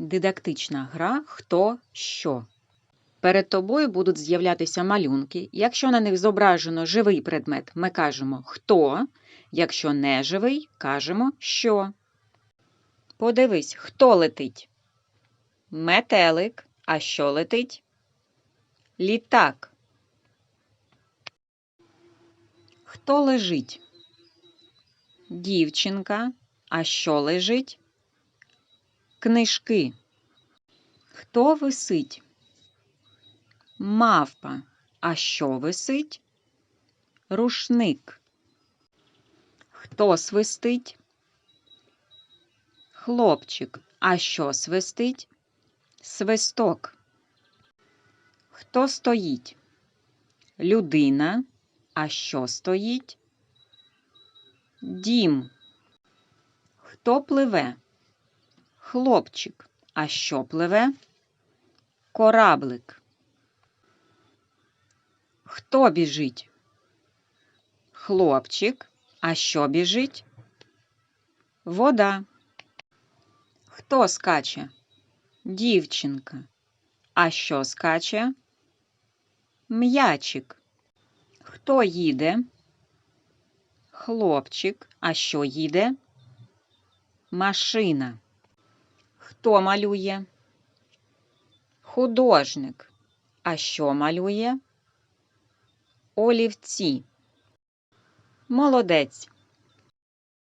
Дидактична гра Хто що. Перед тобою будуть з'являтися малюнки. Якщо на них зображено живий предмет, ми кажемо хто. Якщо не живий, кажемо що. Подивись, хто летить? Метелик. А що летить? Літак. Хто лежить? Дівчинка. А що лежить? Книжки. Хто висить? Мавпа. А що висить? Рушник. Хто свистить? Хлопчик. А що свистить? Свисток. Хто стоїть? Людина. А що стоїть? Дім. Хто пливе? Хлопчик. А що пливе? Кораблик. Хто біжить? Хлопчик. А що біжить? Вода. Хто скаче? Дівчинка. А що скаче? М'ячик. Хто їде? Хлопчик. А що їде? Машина. Хто малює? Художник. А що малює? Олівці. Молодець.